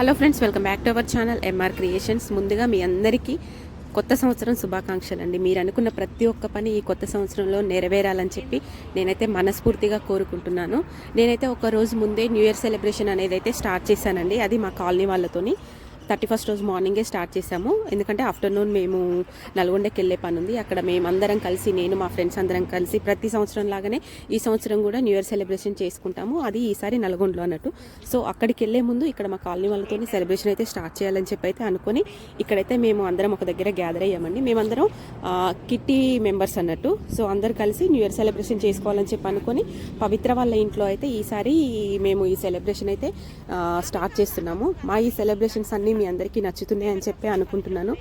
Hello friends welcome back to our channel MR creations ముందుగా మీ అందరికీ కొత్త సంవత్సరం శుభాకాంక్షలు అండి మీరు అనుకున్న ప్రతి ఒక్క పని ఈ కొత్త సంవత్సరంలో నెరవేరాలని చెప్పి నేనైతే మనస్ఫూర్తిగా కోరుకుంటున్నాను. నేనైతే ఒక రోజు ముందే న్యూ ఇయర్ సెలబ్రేషన్ అనేది అయితే స్టార్ట్ చేశానండి. అది మా కాలనీ వాళ్ళతోని. థర్టీ ఫస్ట్ రోజు మార్నింగే స్టార్ట్ చేసాము ఎందుకంటే ఆఫ్టర్నూన్ మేము నల్గొండకి వెళ్ళే పని ఉంది అక్కడ మేమందరం కలిసి నేను మా ఫ్రెండ్స్ అందరం కలిసి ప్రతి సంవత్సరం లాగానే ఈ సంవత్సరం కూడా న్యూ ఇయర్ సెలబ్రేషన్ చేసుకుంటాము. అది ఈసారి నల్గొండలో అన్నట్టు. సో అక్కడికి వెళ్ళే ముందు ఇక్కడ మా కాలనీ వాళ్ళతో సెలబ్రేషన్ అయితే స్టార్ట్ చేయాలని చెప్పి అయితే అనుకొని ఇక్కడైతే మేము అందరం ఒక దగ్గర గ్యాదర్ అయ్యామండి. మేమందరం ఆ, కిట్టి మెంబర్స్ అన్నట్టు. సో అందరు కలిసి న్యూ ఇయర్ సెలబ్రేషన్ చేసుకోవాలని చెప్పి అనుకొని పవిత్ర వాళ్ళ ఇంట్లో అయితే ఈసారి మేము ఈ సెలబ్రేషన్ అయితే స్టార్ట్ చేస్తున్నాము. మా ఈ సెలబ్రేషన్స్ అన్నీ మీ అందరికీ నచ్చుతున్నాయి అని చెప్పి అనుకుంటున్నాను.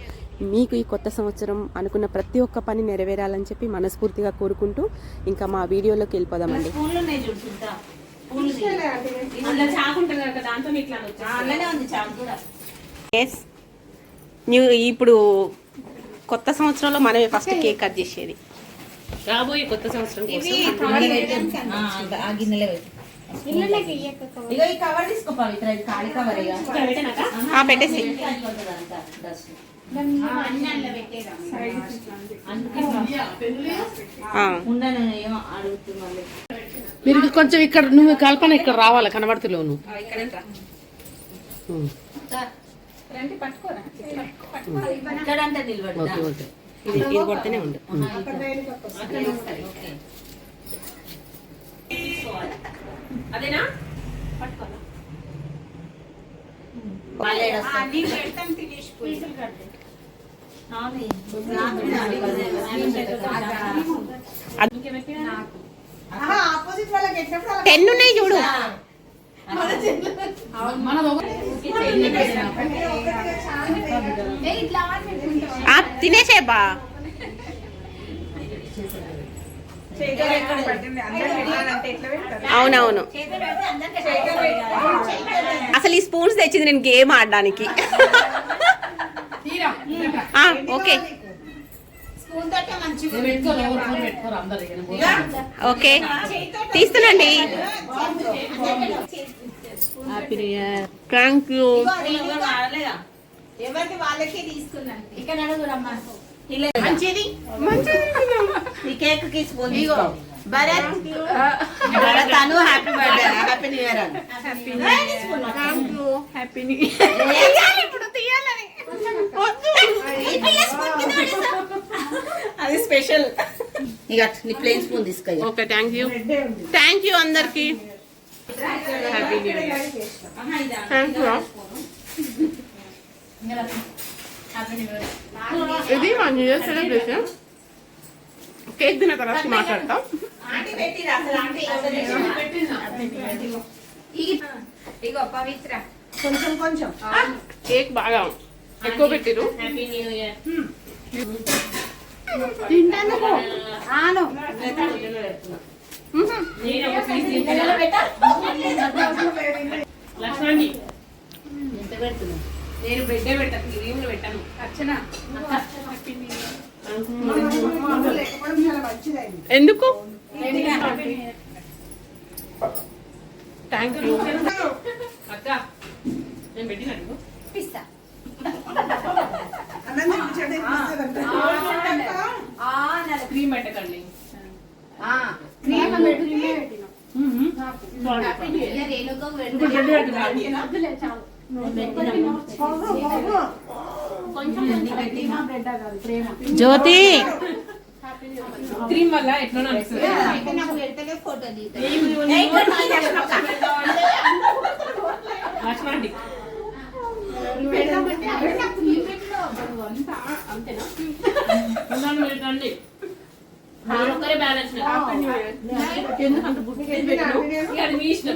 మీకు ఈ కొత్త సంవత్సరం అనుకున్న ప్రతి ఒక్క పని నెరవేరాలని చెప్పి మనస్ఫూర్తిగా కోరుకుంటూ ఇంకా మా వీడియోలోకి వెళ్ళిపోదామండి. ఇప్పుడు కొత్త సంవత్సరంలో మనమే ఫస్ట్ కేక్ కట్ చేసేది. రాబోయే కొత్త సంవత్సరం కోసం కవర్ పెట్టు. ఆ, ఆ గిన్నెలే పెట్టు ఇగో ఈ కవర్ తీసుకో పవిత్ర ఇది ఖాళీ కవర్ ఇక ఆ, పెట్టేసి. ఆ. ఉండను ఏమో అడుగుతుంది మళ్ళీ. మీరు కొంచెం ఇక్కడ నువ్వు కల్పన ఇక్కడ రావాలి కనబడుతులేవు నువ్వు? Okay okay. ఇది ఇది కొడితేనే ఉండు. అదేనా. టెన్ ఉన్నాయి చూడు. ఆ, తినేసే బా. అవునవును. అసలు ఈ స్పూన్స్ తెచ్చింది నేను గేమ్ ఆడడానికి. ఆ, ఓకే. ఓకే. తీస్తున్నాండి థ్యాంక్ యూ. ఎవరికి వాళ్ళకే తీసుకున్నాను. ఇక్కడ అడుగురమ్మా. మంచిది. ఈ కేక్కి స్పూన్ తీసుకో Bharath Bharath Anu happy birthday happy new year Anu happy new అది స్పెషల్ ఇక నీ ప్లేన్ స్పూన్ తీసుకో ఇక. Okay thank you thank you అందరికి happy new year thank you ఇది మా న్యూ ఇయర్ సెలబ్రేషన్ కేక్ తిన్న తర్వాత మాట్లాడతాం ఇగో పవిత్ర కొంచెం కొంచెం కేక్ బాగా ఎక్కువ పెట్టిరు హ్యాపీ న్యూ ఇయర్ ఆను. నేను బెడ్డే పెట్టాను క్రీమ్ పెట్టాను అర్చన ఎందుకు? థ్యాంక్ యూ అక్క. నేను పెట్టినాను క్రీమ్ పెట్టకండి. జ్యోతి! క్రీమ్ వల్ల ఎట్లా అనిపిస్తుంది లక్ష్మణి పెట్టండి మీరు ఒక్కరే బ్యాలెన్స్ ఎందుకంటే బుక్ ఇక అది మీ ఇష్టం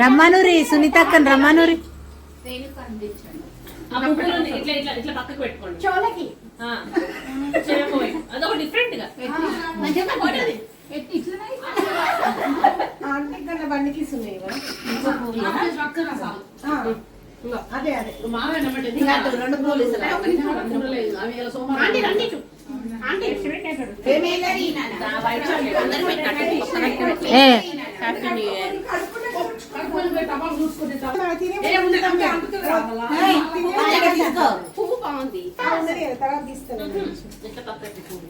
రమ్మనూరి సునీత అక్కని రమ్మనూరి ఇట్లా ఇట్లా ఇట్లా పక్కకు పెట్టుకోండి చోలకి అదొక డిఫరెంట్గా చాలు. అదే అదే. రెండు పూలు ఇస్తున్నా. ఉండలేదు. అవి ఇలా సోమవారం హ్యాపీ న్యూ ఇయర్ కడుపులో పోయి టపాలు చూసుకుని తీసుకో. పువ్వు బాగుంది. ఇట్లా పక్కకు పెట్టుకోండి.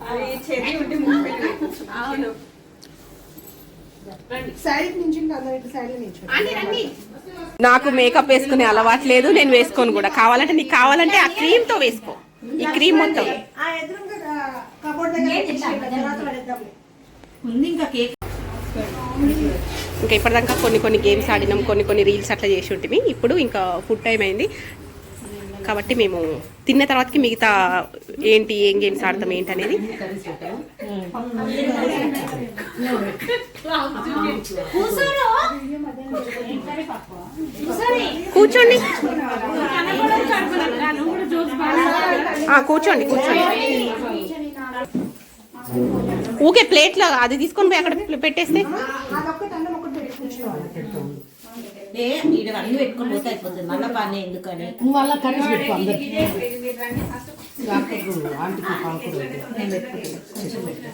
నాకు మేకప్ వేసుకునే అలవాటు లేదు నేను వేసుకోను కూడా. కావాలంటే నీకు కావాలంటే ఆ క్రీమ్తో వేసుకో. ఈ క్రీమ్ మొత్తం. ఉంది ఇంకా కేక్ ఇంకా ఇప్పటిదాకా కొన్ని కొన్ని గేమ్స్ ఆడినాం కొన్ని కొన్ని రీల్స్ అట్లా చేసి ఉంటుంది ఇప్పుడు ఇంకా ఫుడ్ టైం అయింది. కాబట్టి మేము తిన్న తర్వాతకి మిగతా ఏంటి ఏం గేమ్స్ ఆడతాం ఏంటి అనేది. కూర్చోండి. ఆ, కూర్చోండి కూర్చోండి. ఊకే ప్లేట్లో అది తీసుకొని పోయి అక్కడ పెట్టేస్తే. ఏ ఈడ అన్ని పెట్టుకొని పోతే అయిపోతుంది మళ్ళీ పని ఎందుకని? నువ్వు అలా కర్రీస్ పెట్టుకో అందరికి. డాక్టర్ ఆంటీకి పాలకూర నేను పెట్టుకుంటాను కొంచెం పెట్టు.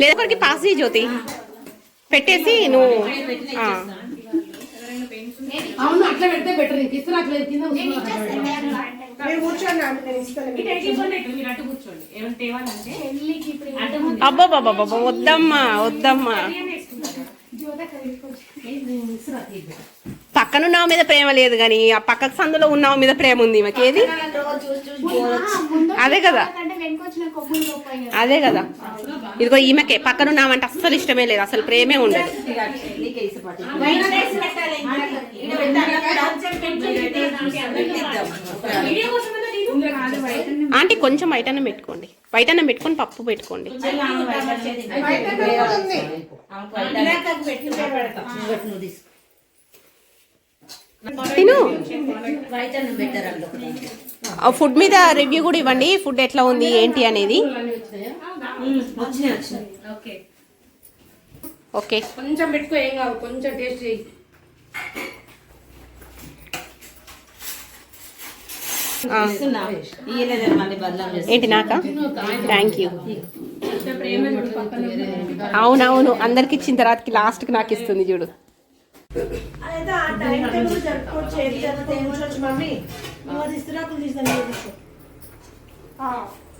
లేదా ఒకరికి పాస్ చేయి జ్యోతి. పెట్టేసి నువ్వు అవును అట్లా పెడితే బెటర్ కింద అటు. అబ్బబ్బబ్బబ్బబ్బ, వద్దమ్మా వద్దమ్మా. పక్కన ఉన్నావు మీద ప్రేమ లేదు కానీ ఆ పక్కకు సందులో ఉన్నావు మీద ప్రేమ ఉంది పోవచ్చు. అదే కదా అదే కదా ఇదిగో ఈమెకే పక్కన ఉన్నామంటే అస్సలు ఇష్టమే లేదు అసలు ప్రేమే ఉండదు ఆంటీ కొంచెం వైట్ అన్నం పెట్టుకోండి వైట్ అన్నం పెట్టుకొని పప్పు పెట్టుకోండి చెల్లి తిను. ఫుడ్ మీద రివ్యూ కూడా ఇవ్వండి. ఫుడ్ ఎట్లా ఉంది ఏంటి అనేది. ఓకే. కొంచెం పెట్టుకో ఏం కాదు. కొంచెం టేస్ట్ చేయి. ఏంటి నాకా? థ్యాంక్ యూ అవునవును. అందరికి ఇచ్చిన తర్వాతకి లాస్ట్కి నాకు ఇస్తుంది చూడు.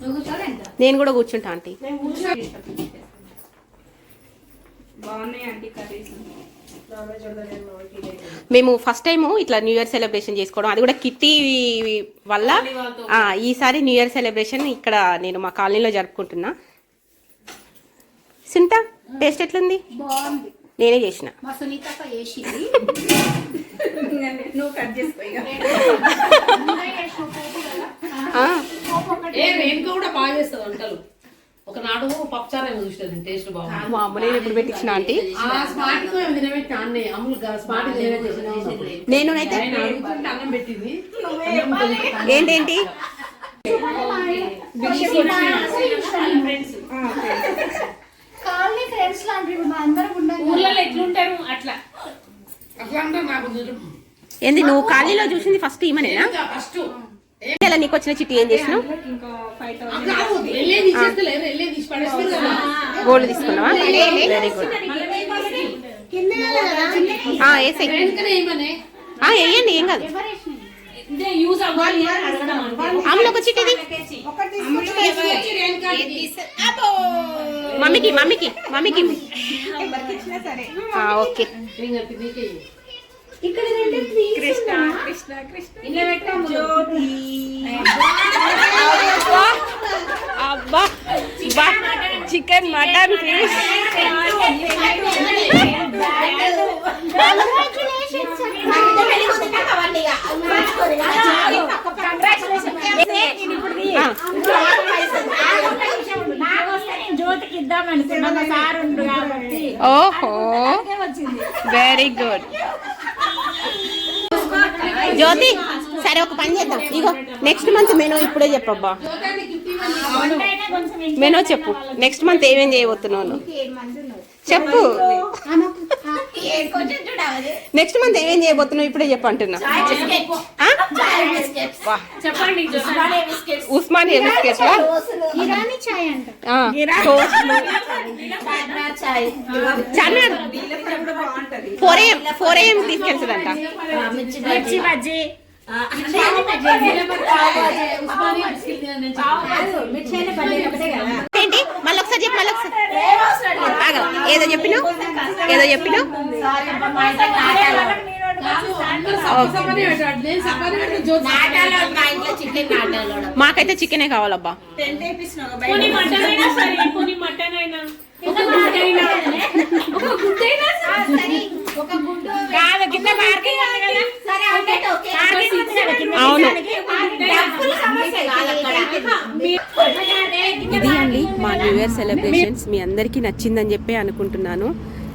నువ్వు నేను కూడా కూర్చుంటా ఆంటీ. బాగున్నాయి ఆంటీ కర్రీస్. మేము ఫస్ట్ టైం ఇట్లా న్యూ ఇయర్ సెలబ్రేషన్ చేసుకోవడం. అది కూడా కిట్టి వల్ల ఆ, ఈసారి న్యూ ఇయర్ సెలబ్రేషన్ ఇక్కడ నేను మా కాలనీలో జరుపుకుంటున్నా. సునీత టేస్ట్ ఎట్లుంది? బాగుంది. నేనే చేసిన. మా చేసింది. నువ్వు కట్ చేసుకో కూడా బాగా చేస్తుంది వంటలు. ఒకనాడు పప్పుచారు ఏమో చూసాను టేస్ట్ బాగుంది. మా అమ్మ నేను ఎప్పుడు పెట్టించిన ఆంటీ? స్మార్ట్ అన్నే అమ్ములు స్మార్ట్ నేను అయితే అన్నం పెట్టింది. ఏంటేంటి? ఫ్రెండ్స్ కాలనీ ఫ్రెండ్స్ లాంటివి ఎట్లుంటారు? అట్లా. ఏంది నువ్వు కాలనీలో చూసింది ఫస్ట్ ఈమెనేనా? ఇంకా ఫస్ట్ ఇలా నీకు వచ్చిన చిట్టి ఏం చేసినావు కదా గోల్డ్ తీసుకున్నావా? వెరీ గుడ్ వేసేయి రేణుకనే ఏమనే వేయండి ఏం కాదు. ఇదే యూజ్ అవ్వాలి అని అడగడం అంతే అమ్ములు ఒక చిట్టిది మమ్మీకి మమ్మీకి మమ్మీకి ఆ, ఓకే రింగకి నీకే ఇయ్యి. కృష్ణ కృష్ణ కృష్ణ ఇలా పెట్టాము అబ్బా బా చికెన్ మటన్ ఫిష్. ఓహో వెరీ గుడ్ జ్యోతి సరే ఒక పని చేద్దాం. ఇగో నెక్స్ట్ మంత్ మెనూ ఇప్పుడే చెప్పబ్బా. మెనూ చెప్పు. నెక్స్ట్ మంత్ ఏమేం చేయబోతున్నావు చెప్పు. నెక్స్ట్ మంత్ ఏమేం చేయబోతున్నావు? ఇప్పుడే చెప్పు అంటున్నా. Charminar four AM four AM తీసుకెళ్తుందంట. ఏంటి? మళ్ళీ ఒకసారి చెప్పు మళ్ళీ ఒకసారి. ఆగు. ఏదో చెప్పినావు ఏదో చెప్పినావు మా ఇంట్లో చికెన్ నాటాలు. మాకైతే చికెనే కావాలబ్బా. టెన్ వేపిస్తున్నావు అవును ఇది అండి మా న్యూ ఇయర్ సెలబ్రేషన్స్ మీ అందరికీ నచ్చిందని చెప్పి అనుకుంటున్నాను.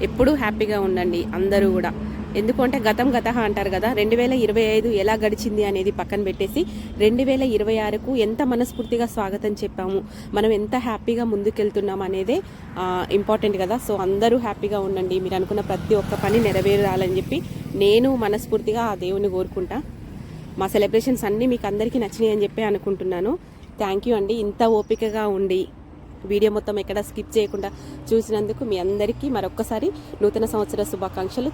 ఎప్పుడూ హ్యాపీగా ఉండండి అందరూ కూడా. ఎందుకంటే గతం గత అంటారు కదా రెండు వేల ఇరవై ఐదు ఎలా గడిచింది అనేది పక్కన పెట్టేసి రెండు వేల ఇరవై ఆరుకు ఎంత మనస్ఫూర్తిగా స్వాగతం చెప్పాము మనం ఎంత హ్యాపీగా ముందుకెళ్తున్నాం అనేదే ఇంపార్టెంట్ కదా. సో అందరూ హ్యాపీగా ఉండండి. మీరు అనుకున్న ప్రతి ఒక్క పని నెరవేరాలని చెప్పి నేను మనస్ఫూర్తిగా ఆ దేవుని కోరుకుంటా. మా సెలబ్రేషన్స్ అన్నీ మీకు అందరికీ నచ్చినాయి అని చెప్పి అనుకుంటున్నాను. థ్యాంక్ యూ అండి. ఇంత ఓపికగా ఉండి వీడియో మొత్తం ఎక్కడ స్కిప్ చేయకుండా చూసినందుకు మీ అందరికీ మరొక్కసారి నూతన సంవత్సర శుభాకాంక్షలు.